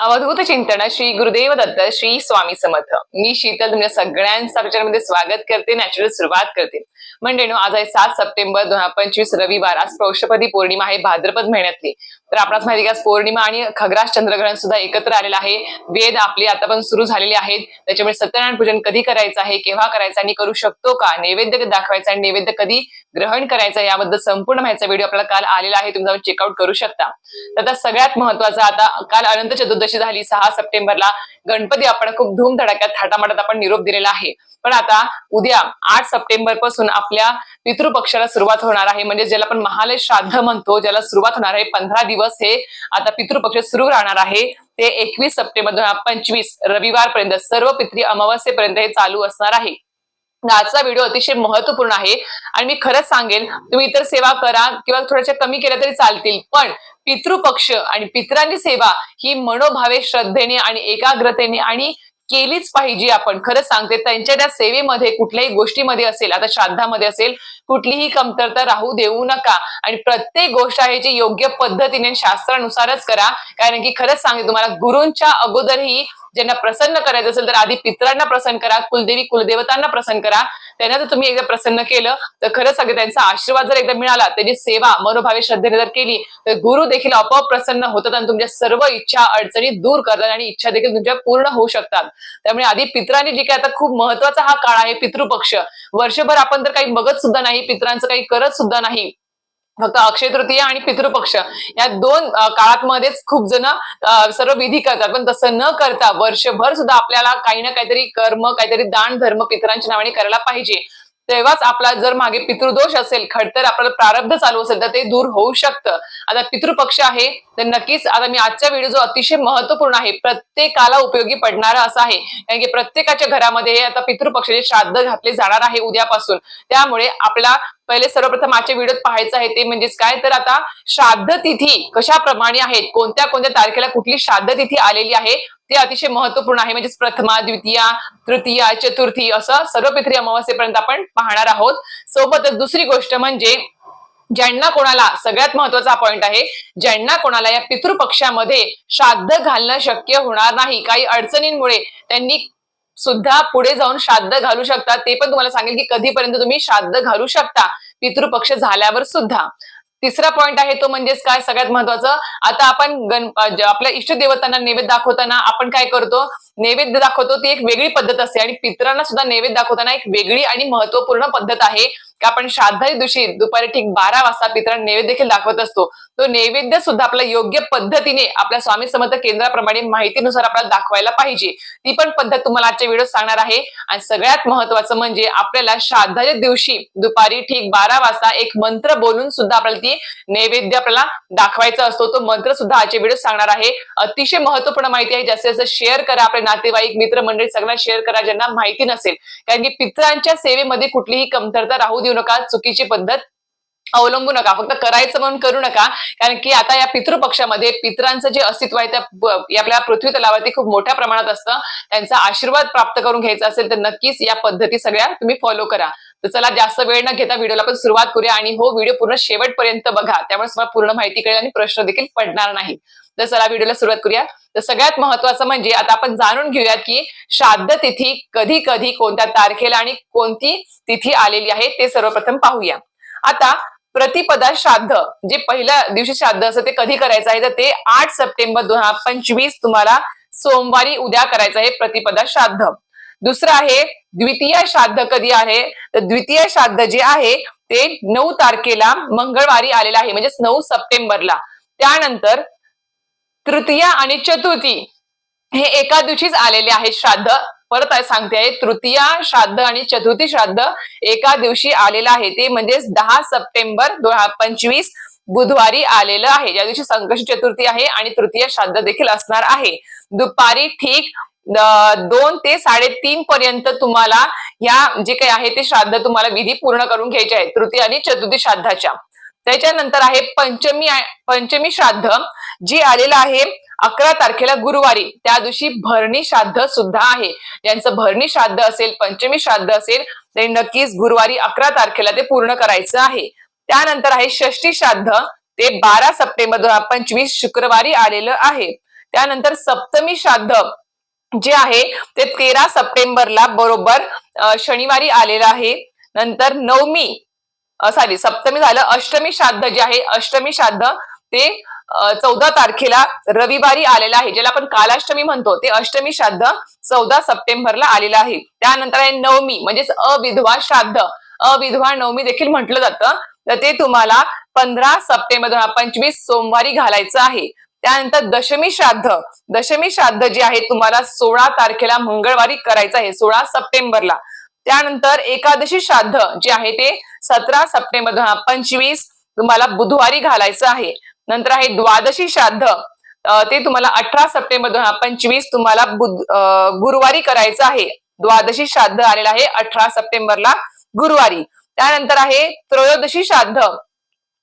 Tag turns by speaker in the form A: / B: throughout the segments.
A: अवधूत चिंतन श्री गुरुदेव दत्त श्री स्वामी समर्थ. मी शीतल तुमच्या सगळ्यांचा विचारमध्ये स्वागत करते नॅचरल सुरुवात करते. म्हणजे आज आहे सात सप्टेंबर दोन हजार पंचवीस रविवार. आज पौषपदी पौर्णिमा आहे भाद्रपद महिन्यातली. तर आपणास माहिती का आज पौर्णिमा आणि खग्रास चंद्रग्रहण सुद्धा एकत्र आलेला आहे. वेद आपले आता पण सुरू झालेले आहेत. त्याच्यामुळे सत्यनारायण पूजन कधी करायचं आहे केव्हा करायचं आणि करू शकतो का? नैवेद्य दाखवायचा आणि नैवेद्य कधी ग्रहण करायचं याबद्दल संपूर्ण माहिती व्हिडिओ आपल्याला काल आलेला आहे. तुम्ही जाऊन चेकआउट करू शकता. तर आता सगळ्यात महत्त्वाचा आता काल अनंत चतुर्दशी झाली. सहा सप्टेंबरला गणपती आपण खूप धूमधडाक्यात थाटामाटात आपण निरोप दिलेला आहे. पण आता उद्या आठ सप्टेंबरपासून आपल्या पितृपक्षाला सुरुवात होणार आहे. म्हणजे ज्याला आपण महालय श्राद्ध म्हणतो ज्याला सुरुवात होणार आहे पंधरा दिवस हे आता पितृपक्ष सुरू राहणार आहे. ते एकवीस सप्टेंबर दोन हजार पंचवीस रविवारपर्यंत सर्व पितृ अमावस्येपर्यंत हे चालू असणार आहे. आजचा व्हिडिओ अतिशय महत्त्वपूर्ण आहे. आणि मी खरंच सांगेन तुम्ही इतर सेवा करा किंवा थोड्याशा कमी केल्या तरी चालतील. पण पितृपक्ष आणि पितरांची सेवा ही मनोभावे श्रद्धेने आणि एकाग्रतेने आणि केलीच पाहिजे आपण. खरंच सांगते त्यांच्या त्या सेवेमध्ये कुठल्याही गोष्टीमध्ये असेल आता श्राद्धामध्ये असेल कुठलीही कमतरता राहू देऊ नका. आणि प्रत्येक गोष्ट आहे जी योग्य पद्धतीने शास्त्रानुसारच करा. कारण की खरंच सांगते तुम्हाला गुरूंच्या अगोदरही ज्यांना प्रसन्न करायचं असेल तर आधी पित्रांना प्रसन्न करा कुलदेवी कुलदेवतांना प्रसन्न करा. त्यांना जर तुम्ही एकदा प्रसन्न केलं तर खरंच सांगते त्यांचा आशीर्वाद जर एकदा मिळाला त्याची सेवा मनोभावे श्रद्धेने जर केली तर गुरु देखील आपोआप प्रसन्न होतात आणि तुमच्या सर्व इच्छा अडचणी दूर करतात आणि इच्छा देखील तुमच्या पूर्ण होऊ शकतात. त्यामुळे आधी पित्रांनी जे काय आता खूप महत्त्वाचा हा काळ आहे पितृपक्ष. वर्षभर आपण तर काही बघत सुद्धा नाही पित्रांचं काही करत सुद्धा नाही. फक्त अक्षय तृतीया आणि पितृपक्ष. या दोन काळात मध्येच खूप जण सर्व विधी करतात. पण तसं न करता वर्षभर सुद्धा आपल्याला काही ना काहीतरी कर्म काहीतरी दान धर्म पितरांच्या नावाने करायला पाहिजे. तेव्हाच आपला जर मागे पितृदोष असेल खडतर आपल्याला प्रारब्ध चालू असेल तर ते दूर होऊ शकतं. आता पितृपक्ष आहे तर नक्कीच आता मी आजचा व्हिडिओ जो अतिशय महत्त्वपूर्ण आहे प्रत्येकाला उपयोगी पडणारा असा आहे. कारण की प्रत्येकाच्या घरामध्ये आता पितृपक्षाचे श्राद्ध घातले जाणार आहे उद्यापासून. त्यामुळे आपला पहिले सर्वप्रथम आजच्या व्हिडिओत पाहायचं आहे ते म्हणजेच काय? तर आता श्राद्ध तिथी कशाप्रमाणे आहेत? कोणत्या कोणत्या तारखेला कुठली श्राद्ध तिथी आलेली आहे? ते अतिशय महत्त्वपूर्ण आहे. म्हणजेच प्रथमा द्वितीया तृतीया चतुर्थी असं सर्व पितृ अमावस्येपर्यंत आपण पाहणार आहोत. सोबतच दुसरी गोष्ट म्हणजे ज्यांना कोणाला सगळ्यात महत्त्वाचा पॉइंट आहे ज्यांना कोणाला या पितृपक्षामध्ये श्राद्ध घालणं शक्य होणार नाही काही अडचणींमुळे त्यांनी सुद्धा पुढे जाऊन श्राद्ध घालू शकता ते पण तुम्हाला सांगेल की कधीपर्यंत तुम्ही श्राद्ध घालू शकता पितृपक्ष झाल्यावर सुद्धा. तिसरा पॉइंट आहे तो म्हणजेच काय? सगळ्यात महत्वाचं. आता आपण गण आपल्या इष्ट देवतांना नैवेद्य दाखवताना आपण काय करतो? नैवेद्य दाखवतो ती एक वेगळी पद्धत असते आणि पित्रांना सुद्धा नैवेद्य दाखवताना एक वेगळी आणि महत्त्वपूर्ण पद्धत आहे. की आपण श्राद्धाच्या दिवशी दुपारी ठीक बारा वाजता पित्रांना नैवेद्य देखील दाखवत असतो. तो नैवेद्य सुद्धा आपल्या योग्य पद्धतीने आपल्या स्वामी समर्थ केंद्राप्रमाणे माहितीनुसार आपल्याला दाखवायला पाहिजे. ती पण पद्धत तुम्हाला आजच्या व्हिडिओ सांगणार आहे. आणि सगळ्यात महत्वाचं म्हणजे आपल्याला श्राद्धाच्या दिवशी दुपारी ठीक बारा वाजता एक मंत्र बोलून सुद्धा आपल्याला ती नैवेद्य आपल्याला दाखवायचा असतो. तो मंत्र सुद्धा आजच्या व्हिडिओ सांगणार आहे. अतिशय महत्त्वपूर्ण माहिती आहे. जास्तीत जास्त शेअर करा. आपले नातेवाईक मित्र मंडळी सगळ्यांना शेअर करा. ज्यांना माहिती नसेल. कारण की पित्रांच्या सेवेमध्ये कुठलीही कमतरता राहू देऊ नका चुकीची पद्धत अवलंबू नका फक्त करायचं म्हणून करू नका. कारण की आता या पितृपक्षामध्ये पित्रांचं जे अस्तित्व आहे त्या आपल्या पृथ्वी तलावरती खूप मोठ्या प्रमाणात असतं. त्यांचा आशीर्वाद प्राप्त करून घ्यायचा असेल तर नक्कीच या पद्धती सगळ्या तुम्ही फॉलो करा. तर चला जास्त वेळ न घेता व्हिडिओला पण सुरुवात करूया आणि हो व्हिडिओ पूर्ण शेवटपर्यंत बघा. त्यामुळे तुम्हाला पूर्ण माहिती कळेल आणि प्रश्न देखील पडणार नाही. तर चला व्हिडिओला सुरुवात करूया. तर सगळ्यात महत्वाचं म्हणजे आता आपण जाणून घेऊया की श्राद्ध तिथी कधी कधी कोणत्या तारखेला आणि कोणती तिथी आलेली आहे ते सर्वप्रथम पाहूया. आता प्रतिपदा श्राद्ध जे पहिल्या दिवशी श्राद्ध असं ते कधी करायचं आहे? तर ते आठ सप्टेंबर दोन हजार पंचवीस तुम्हाला सोमवारी उद्या करायचं आहे प्रतिपदा श्राद्ध. दुसरं आहे द्वितीय श्राद्ध कधी आहे? तर द्वितीय श्राद्ध जे आहे ते नऊ तारखेला मंगळवारी आलेलं आहे म्हणजेच नऊ सप्टेंबरला. त्यानंतर तृतीया आणि चतुर्थी हे एका दिवशीच आलेले आहेत श्राद्ध. परत सांगते आहे तृतीया श्राद्ध आणि चतुर्थी श्राद्ध एका दिवशी आलेलं आहे ते म्हणजेच दहा सप्टेंबर दोन हजार पंचवीस बुधवारी आलेलं आहे. ज्या दिवशी संकष्ट चतुर्थी आहे आणि तृतीय श्राद्ध देखील असणार आहे. दुपारी ठीक दोन ते साडेतीन पर्यंत तुम्हाला या जे काही आहे ते श्राद्ध तुम्हाला विधी पूर्ण करून घ्यायचे आहेत. तृतीय आणि चतुर्थी श्राद्धाच्या. त्याच्यानंतर आहे पंचमी पंचमी श्राद्ध जी आलेलं आहे अकरा तारखेला गुरुवारी. त्या दिवशी भरणी श्राद्ध सुद्धा आहे. ज्यांचं भरणी श्राद्ध असेल पंचमी श्राद्ध असेल ते नक्कीच गुरुवारी अकरा तारखेला ते पूर्ण करायचं आहे. त्यानंतर आहे षष्टी श्राद्ध ते बारा सप्टेंबर दोन हजार पंचवीस शुक्रवारी आलेलं आहे. त्यानंतर सप्तमी श्राद्ध जे आहे ते तेरा सप्टेंबरला बरोबर शनिवारी आलेलं आहे. नंतर नवमी सॉरी सप्तमी झालं. अष्टमी श्राद्ध जे आहे अष्टमी श्राद्ध ते चौदा तारखेला रविवारी आलेलं आहे. ज्याला आपण कालाष्टमी म्हणतो ते अष्टमी श्राद्ध चौदा सप्टेंबरला आलेलं आहे. त्यानंतर आहे नवमी म्हणजेच अविधवा श्राद्ध. अविधवा नवमी देखील म्हटलं जातं. तर ते तुम्हाला पंधरा सप्टेंबर दोन पंचवीस सोमवारी घालायचं आहे. त्यानंतर दशमी श्राद्ध. दशमी श्राद्ध जे आहे तुम्हाला सोळा तारखेला मंगळवारी करायचं आहे सोळा सप्टेंबरला. त्यानंतर एकादशी श्राद्ध जे आहे ते सतरा सप्टेंबर दोन पंचवीस तुम्हाला बुधवारी घालायचं आहे. नंतर आहे द्वादशी श्राद्ध. ते तुम्हाला अठरा सप्टेंबर दोन हजार पंचवीस तुम्हाला बुध अं, गुरुवारी करायचं आहे. द्वादशी श्राद्ध आलेलं आहे अठरा सप्टेंबरला गुरुवारी. त्यानंतर आहे त्रयोदशी श्राद्ध.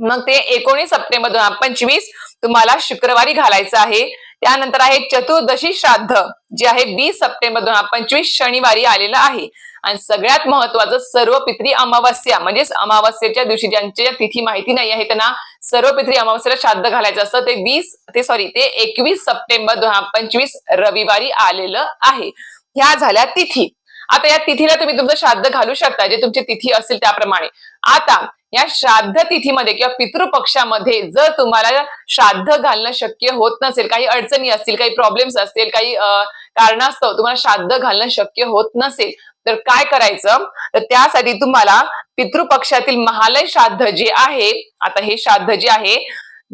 A: मग ते एकोणीस सप्टेंबर दोन हजार पंचवीस तुम्हाला शुक्रवारी घालायचं आहे. त्यानंतर आहे चतुर्दशी श्राद्ध जे आहे वीस सप्टेंबर दोन हजार पंचवीस शनिवारी आलेलं आहे. आणि सगळ्यात महत्वाचं सर्व पित्री अमावस्या म्हणजेच अमावस्येच्या दिवशी ज्यांच्या तिथी माहिती नाही आहे त्यांना सर्व पित्री अमावस्येला श्राद्ध घालायचं असतं. ते वीस ते सॉरी ते एकवीस सप्टेंबर दोन हजार पंचवीस रविवारी आलेलं आहे. ह्या झाल्या तिथी. आता या तिथीला तुम्ही तुमचं श्राद्ध घालू शकता जे तुमची तिथी असेल त्याप्रमाणे. आता या श्राद्ध तिथीमध्ये किंवा पितृपक्षामध्ये जर तुम्हाला श्राद्ध घालणं शक्य होत नसेल काही अडचणी असतील काही प्रॉब्लेम्स असतील काही कारणास्तव तुम्हाला श्राद्ध घालणं शक्य होत नसेल तर काय करायचं? तर त्यासाठी तुम्हाला पितृपक्षातील महालय श्राद्ध जे आहे आता हे श्राद्ध जे आहे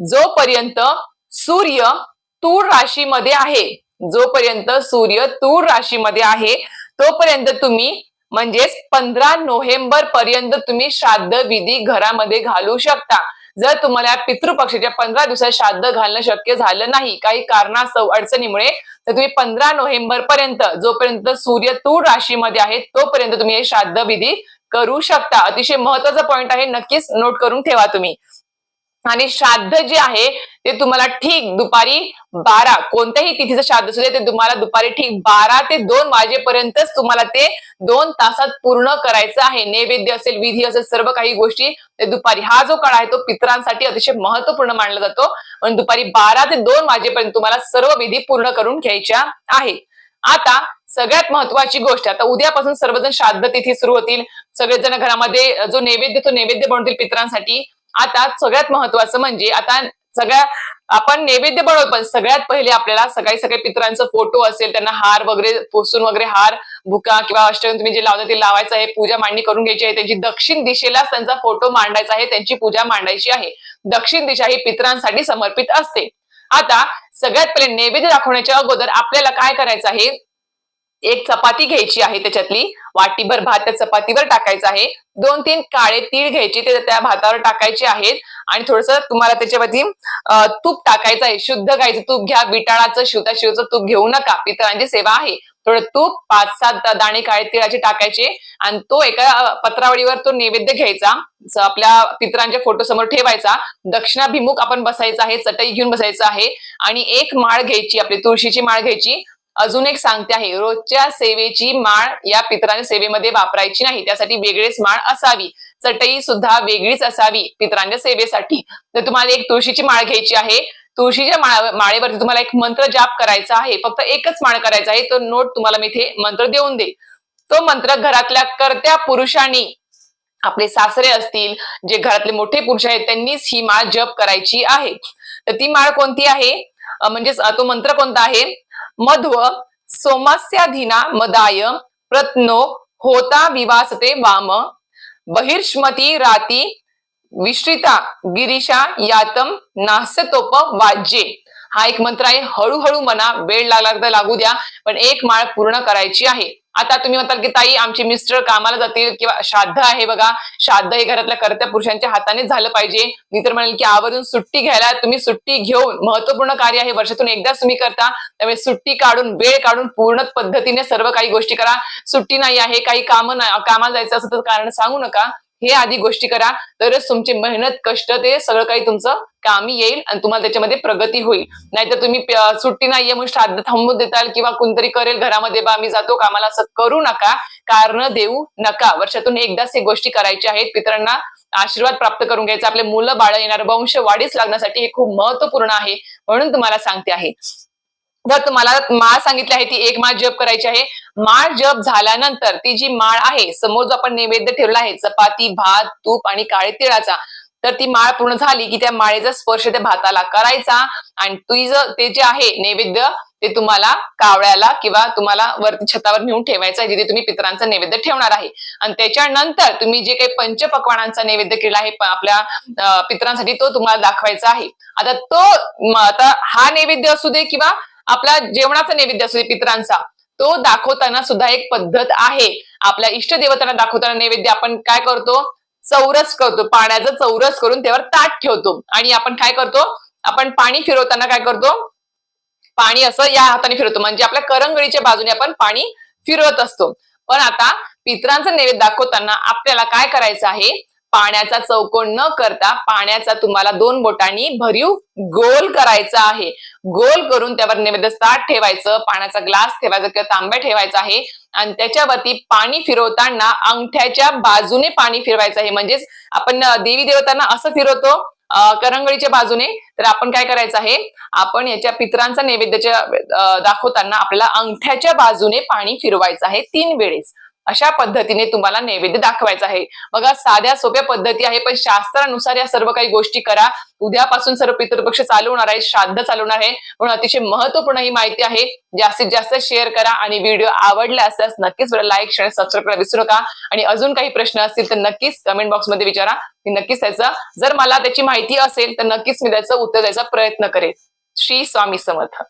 A: जोपर्यंत सूर्य तूळ राशीमध्ये आहे जोपर्यंत सूर्य तूळ राशीमध्ये आहे तोपर्यंत तुम्ही म्हणजेच पंधरा नोव्हेंबर पर्यंत तुम्ही श्राद्ध विधी घरामध्ये घालू शकता. जर तुम्हाला पितृपक्षाच्या पंधरा दिवसात श्राद्ध घालणं शक्य झालं नाही काही कारणास्तव अडचणीमुळे तर तुम्ही पंधरा नोव्हेंबर पर्यंत जोपर्यंत सूर्य तूळ राशीमध्ये आहे तोपर्यंत तुम्ही हे श्राद्ध विधी करू शकता. अतिशय महत्त्वाचा पॉइंट आहे नक्कीच नोट करून ठेवा तुम्ही. आणि श्राद्ध जे आहे ते तुम्हाला ठीक दुपारी बारा कोणत्याही तिथीचं श्राद्ध असू दे ते तुम्हाला दुपारी ठीक बारा ते दोन वाजेपर्यंतच तुम्हाला ते दोन तासात पूर्ण करायचं आहे. नैवेद्य असेल विधी असेल सर्व काही गोष्टी ते दुपारी हा जो काळ आहे तो पितरांसाठी अतिशय महत्त्वपूर्ण मानला जातो. पण दुपारी बारा ते दोन वाजेपर्यंत तुम्हाला सर्व विधी पूर्ण करून घ्यायच्या आहेत. आता सगळ्यात महत्वाची गोष्ट आता उद्यापासून सर्वजण श्राद्ध तिथी सुरू होतील. सगळेजण घरामध्ये जो नैवेद्य तो नैवेद्य बनवतील पितरांसाठी आता सगळ्यात महत्वाचं म्हणजे आता सगळ्या आपण नैवेद्य बनवतो पण सगळ्यात पहिले आपल्याला सकाळी सकाळी पितरांचा फोटो असेल त्यांना हार वगैरे पोसून वगैरे हार भुका किंवा अष्टगंध तुम्ही जे लावता ते लावायचं आहे पूजा मांडणी करून घ्यायची आहे त्यांची दक्षिण दिशेलाच त्यांचा फोटो मांडायचा आहे त्यांची पूजा मांडायची आहे. दक्षिण दिशा ही पितरांसाठी समर्पित असते. आता सगळ्यात पहिले नैवेद्य दाखवण्याच्या अगोदर आपल्याला काय करायचं आहे एक चपाती घ्यायची आहे त्याच्यातली. वाटीभर भात त्या चपातीवर टाकायचा आहे. दोन तीन काळे तीळ घ्यायचे ते त्या भातावर टाकायचे आहेत. आणि थोडस तुम्हाला त्याच्यावरती तूप टाकायचं आहे. शुद्ध गायचं तूप घ्या. बिटाळाचं शिवता शिवचं तूप घेऊ नका. पितळांची सेवा आहे. थोडं तूप पाच सात दाणे काळे तिळाचे टाकायचे. आणि तो एका पत्रावळीवर तो नैवेद्य घ्यायचा. आपल्या पितरांच्या फोटो समोर ठेवायचा. दक्षिणाभिमुख आपण बसायचं आहे. चटई घेऊन बसायचं आहे. आणि एक माळ घ्यायची आपली तुळशीची माळ घ्यायची. अजून एक सांगते आहे रोजच्या सेवेची माळ या पितरांच्या सेवेमध्ये वापरायची नाही त्यासाठी वेगळीच माळ असावी. चटई सुद्धा वेगळीच असावी पितरांच्या सेवेसाठी. तर तुम्हाला एक तुळशीची माळ घ्यायची आहे. तुळशीच्या माळा माळेवरती तुम्हाला एक मंत्र जाप करायचा आहे. फक्त एकच माळ करायचा आहे तो नोट तुम्हाला मी इथे मंत्र देऊन दे तो मंत्र घरातल्या करत्या पुरुषांनी आपले सासरे असतील जे घरातले मोठे पुरुष आहेत त्यांनीच ही माळ जप करायची आहे. तर ती माळ कोणती आहे? म्हणजेच तो मंत्र कोणता आहे? मध्व सोमस्याधीना मदाय प्रत्नो होता विवासते वाम। बहिर्ष्मती राती विश्रिता गिरीशा यातम नास्यतोप वाज्ये। हा एक मंत्र आहे. हळूहळू मना वेळ लागला तर लागू द्या पण एक माळ पूर्ण करायची आहे. आता तुम्ही म्हणताल की ताई आमचे मिस्टर कामाला जातील किंवा श्राद्ध आहे बघा. श्राद्ध हे घरातल्या करत्या पुरुषांच्या हाताने झालं पाहिजे. मी तर म्हणेल की आवर्जून सुट्टी घ्यायला तुम्ही सुट्टी घेऊन महत्त्वपूर्ण कार्य आहे. वर्षातून एकदाच तुम्ही करता. त्यामुळे सुट्टी काढून वेळ काढून पूर्ण पद्धतीने सर्व काही गोष्टी करा. सुट्टी नाही आहे काही कामं नाही कामाला जायचं असं तर कारण सांगू नका. हे आधी गोष्टी करा. तरच तुमची मेहनत कष्ट ते सगळं काही तुमचं कामी येईल आणि तुम्हाला त्याच्यामध्ये प्रगती होईल. नाहीतर तुम्ही सुट्टी नाहीये म्हणून श्राद्ध थांबून देताल किंवा कोणतरी करेल घरामध्ये बा मी जातो कामाला असं करू नका. कारण देऊ नका. वर्षातून एकदाच हे गोष्टी करायच्या आहेत. पितरांना आशीर्वाद प्राप्त करून घ्यायचा. आपले मुलं बाळ येणार. वंश वाढीस लागण्यासाठी हे खूप महत्त्वपूर्ण आहे म्हणून तुम्हाला सांगते आहे. जर तुम्हाला माळ सांगितली आहे ती एक माळ जप करायची आहे. माळ जप झाल्यानंतर ती जी माळ आहे समोर जो आपण नैवेद्य ठेवला आहे चपाती भात तूप आणि काळे तिळाचा तर ती माळ पूर्ण झाली की त्या माळेचा स्पर्श त्या भाताला करायचा आणि ती जर ते जे आहे नैवेद्य ते तुम्हाला कावळ्याला किंवा तुम्हाला वरती छतावर नेऊन ठेवायचं आहे जिथे तुम्ही पितरांचा नैवेद्य ठेवणार आहे. आणि त्याच्यानंतर तुम्ही जे काही पंचपक्वानांचा नैवेद्य केला आहे आपल्या पितरांसाठी तो तुम्हाला दाखवायचा आहे. आता तो आता हा नैवेद्य असू दे किंवा आपला जेवणाचा नैवेद्य असू दे पितरांचा तो दाखवताना सुद्धा एक पद्धत आहे. आपल्या इष्ट देवतांना दाखवताना नैवेद्य आपण काय करतो? चौरस करतो. पाण्याचा चौरस करून त्यावर ताट ठेवतो. आणि आपण काय करतो? आपण पाणी फिरवताना काय करतो? पाणी असं या हाताने फिरवतो. म्हणजे आपल्या करंगळीच्या बाजूने आपण पाणी फिरवत असतो. पण आता पितरांचा नैवेद्य दाखवताना आपल्याला काय करायचं आहे? पाण्याचा चौकोन न करता पाण्याचा तुम्हाला दोन बोटांनी भरीव गोल करायचा आहे. गोल करून त्यावर नैवेद्य ताट ठेवायचं पाण्याचा ग्लास ठेवायचा किंवा तांब्या ठेवायचा आहे. आणि त्याच्यावरती पाणी फिरवताना अंगठ्याच्या बाजूने पाणी फिरवायचं आहे. म्हणजेच आपण देवी देवतांना असं फिरवतो करंगळीच्या बाजूने. तर आपण काय करायचं आहे? आपण याच्या पित्रांचा नैवेद्याच्या दाखवताना आपल्याला अंगठ्याच्या बाजूने पाणी फिरवायचं आहे तीन वेळेस. अशा पद्धतीने तुम्हाला नैवेद्य दाखवायचा आहे. बघा साध्या सोप्या पद्धती आहे पण शास्त्रानुसार या सर्व काही गोष्टी करा. उद्यापासून सर्व पितृपक्ष चालू होणार आहे श्राद्ध चालू होणार आहे. म्हणून अतिशय महत्त्वपूर्ण ही माहिती आहे. जास्तीत जास्त शेअर करा आणि व्हिडिओ आवडला असल्यास नक्कीच लाईक शेअर सबस्क्राईब करायला विसरू नका. आणि अजून काही प्रश्न असतील तर नक्कीच कमेंट बॉक्समध्ये विचारा. मी नक्कीच त्याचं जर मला त्याची माहिती असेल तर नक्कीच मी त्याचं उत्तर द्यायचा प्रयत्न करेन. श्री स्वामी समर्थ.